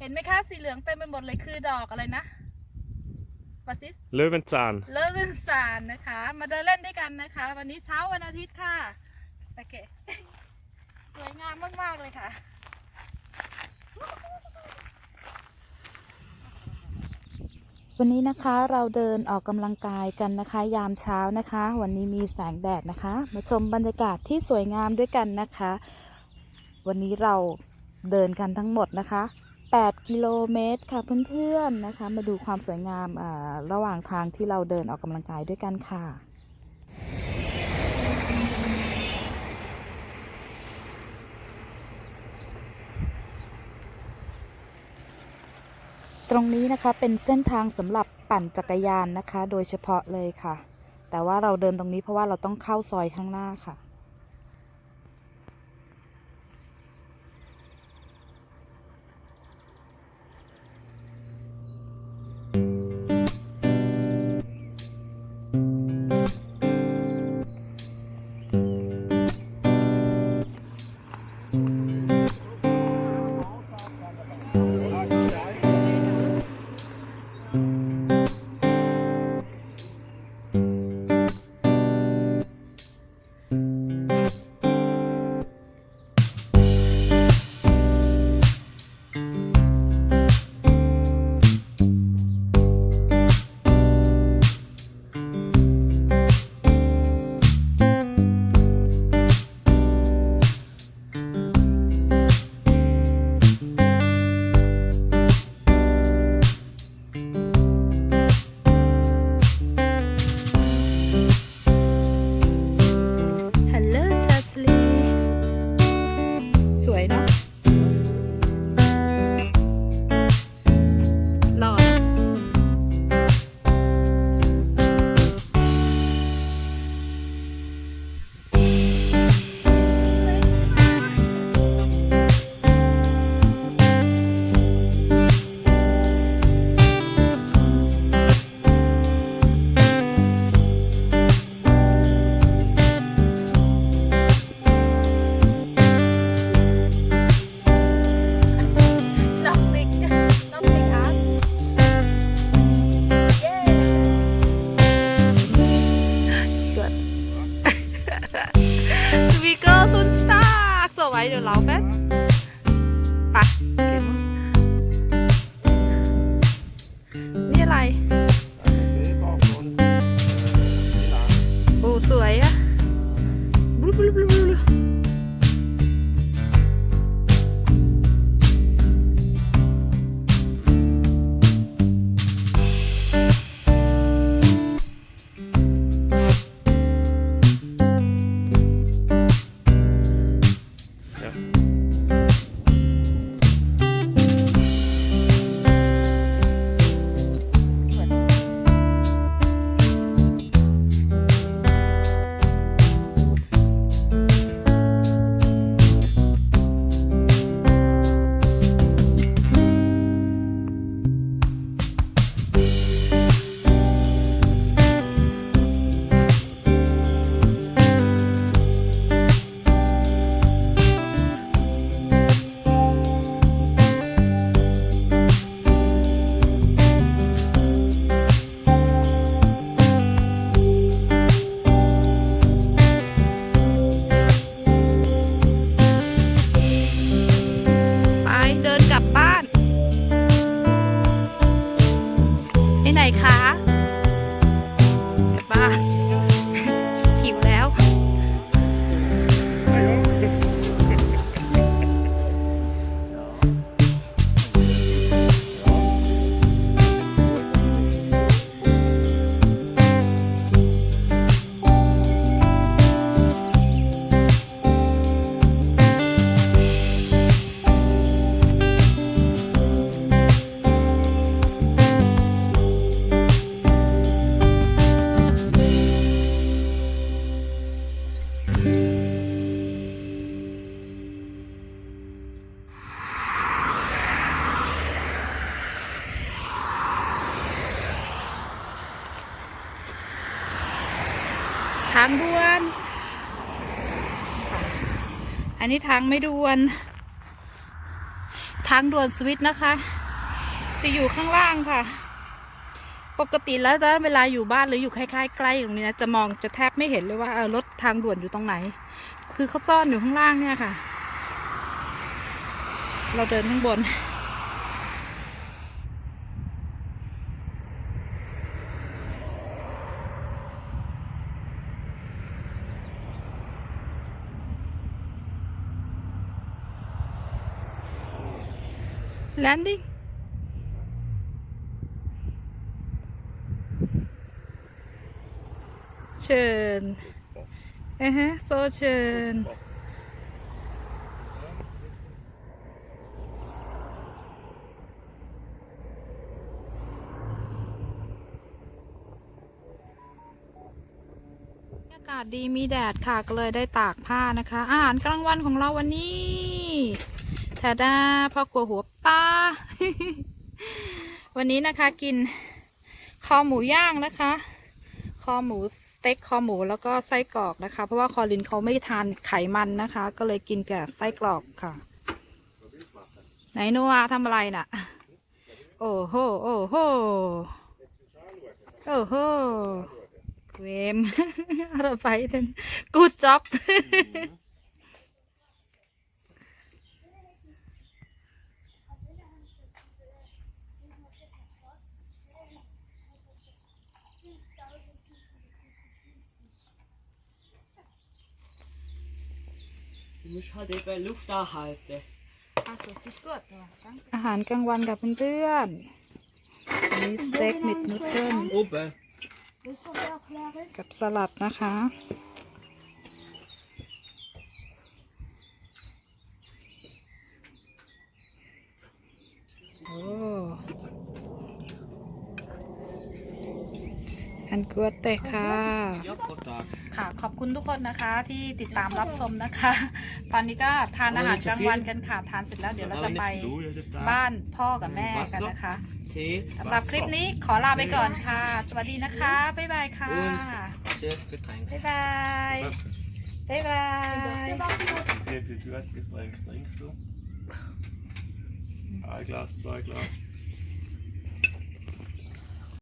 เห็นไหมคะสีเหลืองเต็มไปหมดเลยคือดอกอะไรนะวาซิส Löwenzahn. เลเวนซานนะคะ มาเดินเล่นด้วยกันนะคะ วันนี้เช้าวันอาทิตย์ค่ะ โอเค สวยงามมาก ๆ เลยค่ะ วันนี้นะคะเราเดินออกกำลังกายกันนะคะ ยามเช้านะคะ วันนี้มีแสงแดดนะคะ มาชมบรรยากาศที่สวยงามด้วยกันนะคะ วันนี้เราเดินกันทั้งหมดนะคะ 8 กิโลเมตรค่ะเพื่อนๆนะคะ มาดูความสวยงามาระหว่างทางที่เราเดินออกกำลังกายด้วยกันค่ะตรงนี้นะคะเป็นเส้นทางสำหรับปั่นจักรยานนะคะ โดยเฉพาะเลยค่ะ แต่ว่าเราเดินตรงนี้เพราะว่าเราต้องเข้าซอยข้างหน้าค่ะ So, weiterlaufen. ไหนคะ ทางด่วน อันนี้ทางไม่ด่วน ทางด่วนสวิตนะคะ จะอยู่ข้างล่างค่ะ ปกติแล้วถ้าเวลาอยู่บ้านหรืออยู่ใกล้ๆใกล้ตรงนี้นะจะมองจะแทบไม่เห็นเลยว่ารถทางด่วนอยู่ตรงไหน คือเขาซ่อนอยู่ข้างล่างเนี่ยค่ะ เราเดินข้างบน landing เชิญเอะฮะโซเชิญอากาศดีมีแดดค่ะก็เลยได้ตากผ้านะคะ อาหารกลางวันของเราวันนี้ แถดาพ่อครัวหัวปลาวันนี้นะคะกินคอหมูย่างนะคะ คอหมูสเต็กคอหมูแล้วก็ไส้กรอกนะคะ เพราะว่าคอลินเขาไม่ทานไขมันนะคะ ก็เลยกินแก่ไส้กรอกค่ะ ไหนนัวทำอะไรน่ะ โอ้โหโอ้โหโอ้โหเวมอะไรไปเถอะ good job Du musst halt eben Luft anhalten. อาหารกลางวันกับเพื่อนๆอันนี้สเต็กมิดนูเดิล Oben. กับสลัดนะคะ โอ้ อันกัวเตะค่ะ Ja, pro Tag. ค่ะ ขอบคุณทุกคนนะคะที่ติดตามรับชมนะคะ ตอนนี้ก็ทานอาหารกลางวันกันค่ะ ทานเสร็จแล้วเดี๋ยวเราจะไป du jeden Tag. บ้านพ่อกับแม่กันนะคะ Tee, สำหรับคลิปนี้ขอลาไปก่อนค่ะ สวัสดีนะคะ บ๊ายบายค่ะ Tschüss, Getränk. บ๊ายบาย บ๊ายบาย Wie viel Zusatzgetränk trinkst du? Ein Glas, zwei Glas.